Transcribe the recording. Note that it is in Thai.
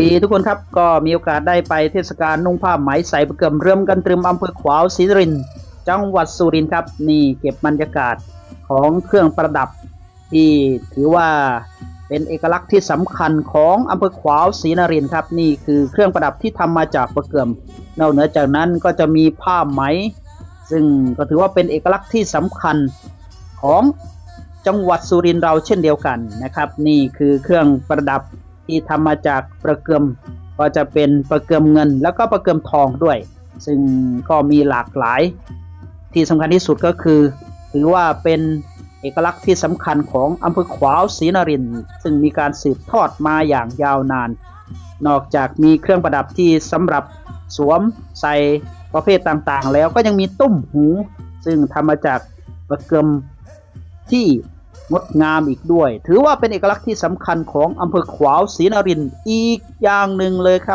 ดีทุกคนครับก็มีโอกาสได้ไปเทศกาลนุ่งผ้าไหมใส่ประเกิมเริ่มกันตรึมอำเภอขวาวศรีนรินจังหวัดสุรินทร์ครับ นี่เก็บบรรยากาศของเครื่องประดับ ที่ถือว่าเป็นเอกลักษณ์ที่สำคัญของอำเภอขวาวศรีนรินทร์ครับ นี่คือเครื่องประดับที่ทำมาจากประเกิมนอกเหนือจากนั้นก็จะมีผ้าไหม ซึ่งก็ถือว่าเป็นเอกลักษณ์ที่สำคัญของจังหวัดสุรินทร์เราเช่นเดียวกันนะครับ นี่คือเครื่องประดับ ที่ทำมาจากประเกิมก็จะเป็นประเกิมเงิน แล้วก็ประเกิมทองด้วย ซึ่งก็มีหลากหลาย ที่สำคัญที่สุดก็คือ ถือว่าเป็นเอกลักษณ์ที่สำคัญของอำเภอขวาวศรีนรินท์ซึ่งมีการสืบทอดมาอย่างยาวนาน นอกจากมีเครื่องประดับที่สำหรับสวมใส่ประเภทต่างๆ แล้วก็ยังมีตุ้มหู ซึ่งทำมาจากประเกิมที่ งดงามอีกด้วย ถือว่าเป็นเอกลักษณ์ที่สำคัญของอำเภอขวาวศรีนรินทร์อีกอย่างหนึ่งเลยครับ